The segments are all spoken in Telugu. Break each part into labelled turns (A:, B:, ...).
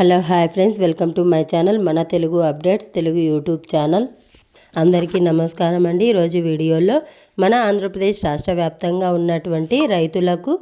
A: Hello hi friends. Welcome to my channel మన Telugu updates Telugu YouTube channel. అందరికీ నమస్కారం అండి. ఈరోజు వీడియోలో మన ఆంధ్రప్రదేశ్ రాష్ట్ర వ్యాప్తంగా ఉన్నటువంటి రైతులకు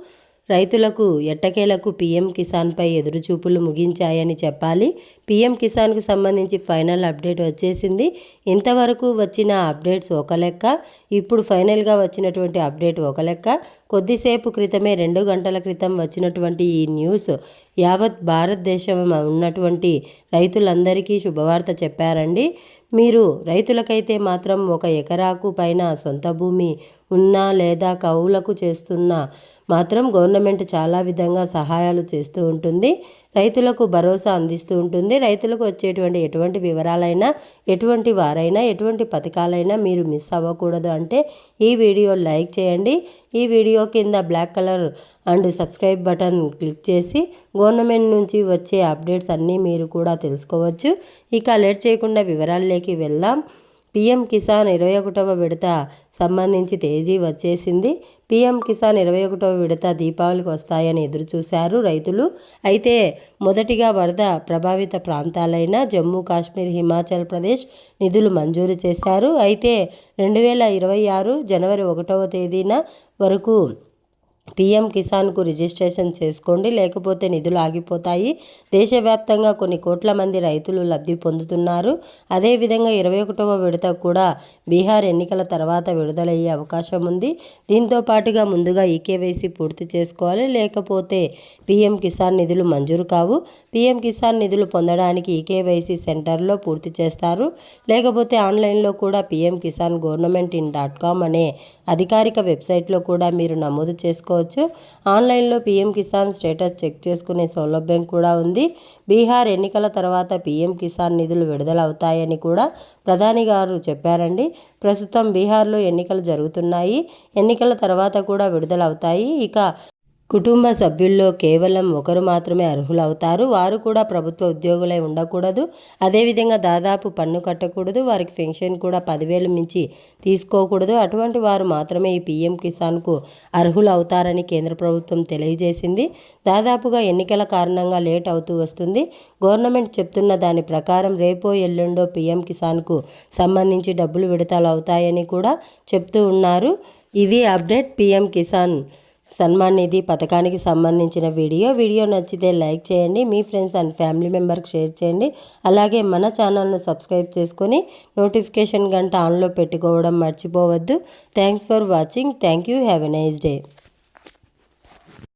A: రైతులకు ఎట్టకేలకు పీఎం కిసాన్పై ఎదురుచూపులు ముగించాయని చెప్పాలి. పీఎం కిసాన్కు సంబంధించి ఫైనల్ అప్డేట్ వచ్చేసింది. ఇంతవరకు వచ్చిన అప్డేట్స్ ఒక లెక్క ఇప్పుడు ఫైనల్గా వచ్చినటువంటి అప్డేట్ ఒక లెక్క. కొద్దిసేపు క్రితమే రెండు గంటల క్రితం వచ్చినటువంటి ఈ న్యూస్ యావత్ భారతదేశం ఉన్నటువంటి రైతులందరికీ శుభవార్త చెప్పారండి. మీరు రైతులకైతే మాత్రం ఒక ఎకరాకు పైన సొంత భూమి ఉన్నా లేదా కవులకు చేస్తున్నా మాత్రం గవర్నమెంట్ చాలా విధంగా సహాయాలు చేస్తూ ఉంటుంది. రైతులకు భరోసా అందిస్తూ ఉంటుంది. రైతులకు వచ్చేటువంటి ఎటువంటి వివరాలైనా ఎటువంటి వారైనా ఎటువంటి పథకాలైనా మీరు మిస్ అవ్వకూడదు. అంటే ఈ వీడియో లైక్ చేయండి. ఈ వీడియో కింద black colour and subscribe button click చేసి గవర్నమెంట్ నుంచి వచ్చే అప్డేట్స్ అన్నీ మీరు కూడా తెలుసుకోవచ్చు. ఇక లేట్ చేయకుండా వివరాల్లోకి వెళ్దాం. పిఎం కిసాన్ ఇరవై ఒకటవ విడత సంబంధించి తేదీ వచ్చేసింది. పిఎం కిసాన్ ఇరవై ఒకటవ విడత దీపావళికి వస్తాయని ఎదురు చూశారు రైతులు. అయితే మొదటిగా వరద ప్రభావిత ప్రాంతాలైన జమ్మూ కాశ్మీర్ హిమాచల్ ప్రదేశ్ నిధులు మంజూరు చేశారు. అయితే రెండు వేల ఇరవై ఆరు జనవరి ఒకటవ తేదీన వరకు పిఎం కిసాన్కు రిజిస్ట్రేషన్ చేసుకోండి లేకపోతే నిధులు ఆగిపోతాయి. దేశవ్యాప్తంగా కొన్ని కోట్ల మంది రైతులు లబ్ధి పొందుతున్నారు. అదేవిధంగా ఇరవై ఒకటవ విడత కూడా బీహార్ ఎన్నికల తర్వాత విడుదలయ్యే అవకాశం ఉంది. దీంతో పాటుగా ముందుగా ఈకేవైసీ పూర్తి చేసుకోవాలి. లేకపోతే పిఎం కిసాన్ నిధులు మంజూరు కావు. పిఎం కిసాన్ నిధులు పొందడానికి ఈకేవైసీ సెంటర్లో పూర్తి చేస్తారు. లేకపోతే ఆన్లైన్లో కూడా PM Kisan government in dot com అనే అధికారిక వెబ్సైట్లో కూడా మీరు నమోదు చేసుకో చేసుకోవచ్చు. ఆన్లైన్లో పీఎం కిసాన్ స్టేటస్ చెక్ చేసుకునే సౌలభ్యం కూడా ఉంది. బీహార్ ఎన్నికల తర్వాత పీఎం కిసాన్ నిధులు విడుదలవుతాయని కూడా ప్రధాని గారు చెప్పారండి. ప్రస్తుతం బీహార్లో ఎన్నికలు జరుగుతున్నాయి. ఎన్నికల తర్వాత కూడా విడుదలవుతాయి. ఇక కుటుంబ సభ్యుల్లో కేవలం ఒకరు మాత్రమే అర్హులవుతారు. వారు కూడా ప్రభుత్వ ఉద్యోగులై ఉండకూడదు. అదేవిధంగా దాదాపు పన్ను కట్టకూడదు. వారికి పెన్షన్ కూడా పదివేలు మించి తీసుకోకూడదు. అటువంటి వారు మాత్రమే ఈ పీఎం కిసాన్కు అర్హులు అవుతారని కేంద్ర ప్రభుత్వం తెలియజేసింది. దాదాపుగా ఎన్నికల కారణంగా లేట్ అవుతూ వస్తుంది. గవర్నమెంట్ చెప్తున్న దాని ప్రకారం రేపో ఎల్లుండో పీఎం కిసాన్కు సంబంధించి డబ్బులు విడతలు అవుతాయని కూడా చెప్తూ ఉన్నారు. ఇది అప్డేట్. పీఎం కిసాన్ సన్మాన్ నిధి పథకానికి సంబంధించిన వీడియో. వీడియో నచ్చితే లైక్ చేయండి మీ ఫ్రెండ్స్ అండ్ ఫ్యామిలీ మెంబర్కి షేర్ చేయండి. అలాగే మన ఛానల్ను సబ్స్క్రైబ్ చేసుకొని నోటిఫికేషన్ గంట ఆన్లో పెట్టుకోవడం మర్చిపోవద్దు. Thanks for watching. Thank you. Have a nice day.